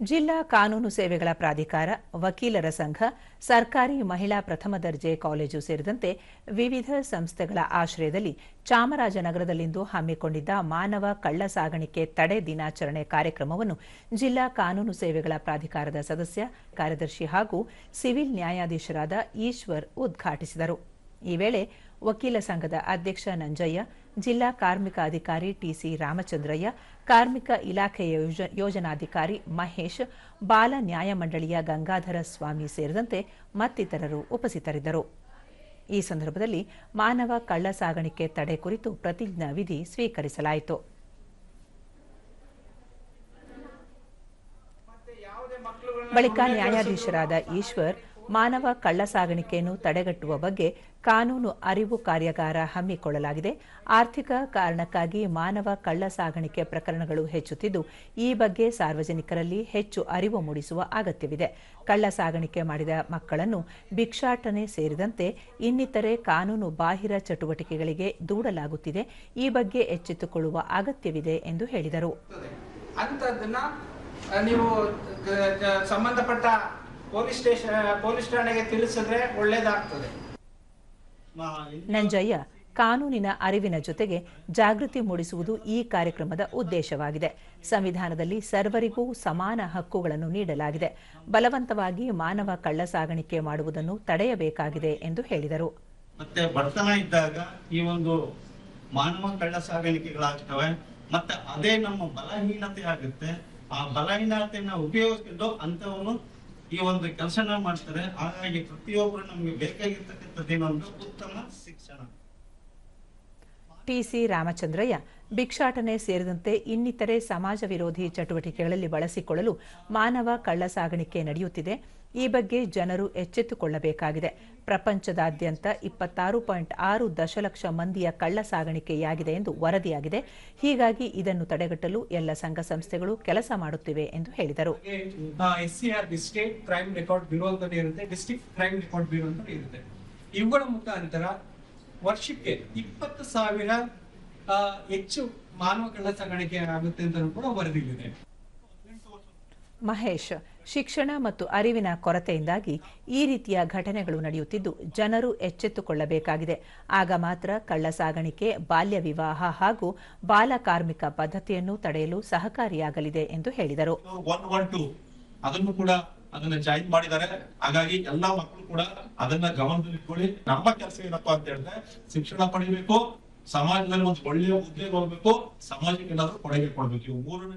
ಜಿಲ್ಲಾ ಕಾನೂನು ಸೇವೆಗಳ ಪ್ರಾಧಿಕಾರ, ವಕೀಲರ ಸಂಘ, ಸರ್ಕಾರಿ ಮಹಿಳಾ ಪ್ರಥಮ ದರ್ಜೆ ಕಾಲೇಜು ಸೇರಿದಂತೆ ವಿವಿಧ ಸಂಸ್ಥೆಗಳ ಆಶ್ರಯದಲ್ಲಿ ಚಾಮರಾಜನಗರದಲ್ಲಿಂದು ಹಮ್ಮಿಕೊಂಡಿದ್ದ ಮಾನವ ಕಳ್ಳ ಸಾಗಾಣಿಕೆ ತಡೆ ದಿನಾಚರಣೆ ಕಾರ್ಯಕ್ರಮವನ್ನು ಜಿಲ್ಲಾ ಕಾನೂನು ಸೇವೆಗಳ ಪ್ರಾಧಿಕಾರದ ಸದಸ್ಯ, ಕಾರ್ಯದರ್ಶಿ ಹಾಗೂ ಸಿವಿಲ್ ನ್ಯಾಯಾಧೀಶರಾದ ಈಶ್ವರ್ ಉದ್ಘಾಟಿಸಿದರು. ಈ ವೇಳೆ ವಕೀಲ ಸಂಘದ ಅಧ್ಯಕ್ಷ ನಂಜಯ್ಯ ಜಿಲ್ಲಾ ಕಾರ್ಮಿಕ ಅಧಿಕಾರಿ ಟಿಸಿ ರಾಮಚಂದ್ರಯ್ಯ ಕಾರ್ಮಿಕ ಇಲಾಖೆಯ ಯೋಜ- ಯೋಜನಾಧಿಕಾರಿ ಮಹೇಶ್ ಬಾಲ ನ್ಯಾಯಮಂಡಳಿಯ ಗಂಗಾಧರ ಸ್ವಾಮಿ ಸೇರಿದಂತೆ ಮತ್ತಿತರರು ಉಪಸ್ಥಿತರಿದ್ದರು. ಈ ಸಂದರ್ಭದಲ್ಲಿ ಮಾನವ ಕಳ್ಳ ಸಾಗಾಣಿಕೆ ತಡೆ ಕುರಿತು ಪ್ರತಿಜ್ಞಾ ವಿಧಿ ಸ್ವೀಕರಿಸಲಾಯಿತು. ಬಳಿಕ ನ್ಯಾಯಾಧೀಶರಾದ ಈಶ್ವರ್ ಮಾನವ ಕಳ್ಳ ಸಾಗಾಣಿಕೆಯನ್ನು ತಡೆಗಟ್ಟುವ ಬಗ್ಗೆ ಕಾನೂನು ಅರಿವು ಕಾರ್ಯಾಗಾರ ಹಮ್ಮಿಕೊಳ್ಳಲಾಗಿದೆ. ಆರ್ಥಿಕ ಕಾರಣಕ್ಕಾಗಿ ಮಾನವ ಕಳ್ಳ ಸಾಗಾಣಿಕೆ ಪ್ರಕರಣಗಳು ಹೆಚ್ಚುತ್ತಿದ್ದು, ಈ ಬಗ್ಗೆ ಸಾರ್ವಜನಿಕರಲ್ಲಿ ಹೆಚ್ಚು ಅರಿವು ಮೂಡಿಸುವ ಅಗತ್ಯವಿದೆ. ಕಳ್ಳ ಸಾಗಾಣಿಕೆ ಮಾಡಿದ ಮಕ್ಕಳನ್ನು ಭಿಕ್ಷಾಟನೆ ಸೇರಿದಂತೆ ಇನ್ನಿತರೆ ಕಾನೂನು ಬಾಹಿರ ಚಟುವಟಿಕೆಗಳಿಗೆ ದೂಡಲಾಗುತ್ತಿದೆ. ಈ ಬಗ್ಗೆ ಎಚ್ಚೆತ್ತುಕೊಳ್ಳುವ ಅಗತ್ಯವಿದೆ ಎಂದು ಹೇಳಿದರು. ನೀವು ಸಂಬಂಧಪಟ್ಟ ಪೊಲೀಸ್ ಸ್ಟೇಷನ್ ಪೊಲೀಸ್ ಠಾಣೆಗೆ ತಿಳಿಸಿದ್ರೆ ಒಳ್ಳೇದಾಗ್ತದೆ. ನಂಜಯ್ಯ ಕಾನೂನಿನ ಅರಿವಿನ ಜೊತೆಗೆ ಜಾಗೃತಿ ಮೂಡಿಸುವುದು ಈ ಕಾರ್ಯಕ್ರಮದ ಉದ್ದೇಶವಾಗಿದೆ. ಸಂವಿಧಾನದಲ್ಲಿ ಸರ್ವರಿಗೂ ಸಮಾನ ಹಕ್ಕುಗಳನ್ನು ನೀಡಲಾಗಿದೆ. ಬಲವಂತವಾಗಿ ಮಾನವ ಕಳ್ಳ ಸಾಗಾಣಿಕೆ ಮಾಡುವುದನ್ನು ತಡೆಯಬೇಕಾಗಿದೆ ಎಂದು ಹೇಳಿದರು. ಮತ್ತೆ ಬಡತನ ಇದ್ದಾಗ ಈ ಒಂದು ಮಾನವ ಕಳ್ಳ ಸಾಗಾಣಿಕೆಗಳಾಗ್ತವೆ ಮತ್ತೆ ಅದೇ ನಮ್ಮ ಬಲಹೀನತೆ ಆಗುತ್ತೆ. ಆ ಬಲಹೀನತೆಯನ್ನು ಉಪಯೋಗಿಸಿಕೊಂಡು ಅಂತವನು ಈ ಒಂದು ಕೆಲಸನ ಮಾಡ್ತಾರೆ. ಹಾಗಾಗಿ ಪ್ರತಿಯೊಬ್ಬರು ನಮ್ಗೆ ಬೇಕಾಗಿರ್ತಕ್ಕಂಥದ್ದೇನೊಂದು ಉತ್ತಮ ಶಿಕ್ಷಣ. ಟಿಸಿ ರಾಮಚಂದ್ರಯ್ಯ ಭಿಕ್ಷಾಟನೆ ಸೇರಿದಂತೆ ಇನ್ನಿತರೆ ಸಮಾಜ ವಿರೋಧಿ ಚಟುವಟಿಕೆಗಳಲ್ಲಿ ಬಳಸಿಕೊಳ್ಳಲು ಮಾನವ ಕಳ್ಳ ಸಾಗಾಣಿಕೆ ನಡೆಯುತ್ತಿದೆ. ಈ ಬಗ್ಗೆ ಜನರು ಎಚ್ಚೆತ್ತುಕೊಳ್ಳಬೇಕಾಗಿದೆ. ಪ್ರಪಂಚದಾದ್ಯಂತ ಇಪ್ಪತ್ತಾರು ಪಾಯಿಂಟ್ ಆರು ದಶಲಕ್ಷ ಮಂದಿಯ ಕಳ್ಳ ಸಾಗಾಣಿಕೆಯಾಗಿದೆ ಎಂದು ವರದಿಯಾಗಿದೆ. ಹೀಗಾಗಿ ಇದನ್ನು ತಡೆಗಟ್ಟಲು ಎಲ್ಲ ಸಂಘ ಸಂಸ್ಥೆಗಳು ಕೆಲಸ ಮಾಡುತ್ತಿವೆ ಎಂದು ಹೇಳಿದರು. ಇವುಗಳ ಮುಖಾಂತರ ವರ್ಷಕ್ಕೆ ಇಪ್ಪತ್ತು ಸಾವಿರ ಹೆಚ್ಚು ಮಾನವ ಕಳ್ಳ ಸಾಗಾಣಿಕೆ ಆಗುತ್ತೆ ಅಂತ ಕೂಡ ವರದಿಯಿದೆ ಮಹೇಶ್ ಶಿಕ್ಷಣ ಮತ್ತು ಅರಿವಿನ ಕೊರತೆಯಿಂದಾಗಿ ಈ ರೀತಿಯ ಘಟನೆಗಳು ನಡೆಯುತ್ತಿದ್ದು ಜನರು ಎಚ್ಚೆತ್ತುಕೊಳ್ಳಬೇಕಾಗಿದೆ. ಆಗ ಮಾತ್ರ ಕಳ್ಳ ಸಾಗಾಣಿಕೆ ಬಾಲ್ಯ ವಿವಾಹ ಹಾಗೂ ಬಾಲ ಕಾರ್ಮಿಕ ಪದ್ಧತಿಯನ್ನು ತಡೆಯಲು ಸಹಕಾರಿಯಾಗಲಿದೆ ಎಂದು ಹೇಳಿದರು. ಅದನ್ನು ಜಾಯಿನ್ ಮಾಡಿದ್ದಾರೆ ಹಾಗಾಗಿ ಎಲ್ಲಾ ಮಕ್ಕಳು ಕೂಡ ಅದನ್ನ ಗಮನದಲ್ಲಿಟ್ಕೊಳ್ಳಿ ನಮ್ಮ ಕೆಲಸ ಏನಪ್ಪಾ ಅಂತ ಹೇಳಿದ್ರೆ ಶಿಕ್ಷಣ ಪಡಿಬೇಕು, ಸಮಾಜದಲ್ಲಿ ಒಂದು ಒಳ್ಳೆಯ ಹುದ್ದೆ ಹೋಗ್ಬೇಕು ಸಮಾಜಕ್ಕೆ ಏನಾದ್ರು ಕೊಡುಗೆ ಕೊಡ್ಬೇಕು. ಇವು ಮೂರನ್ನ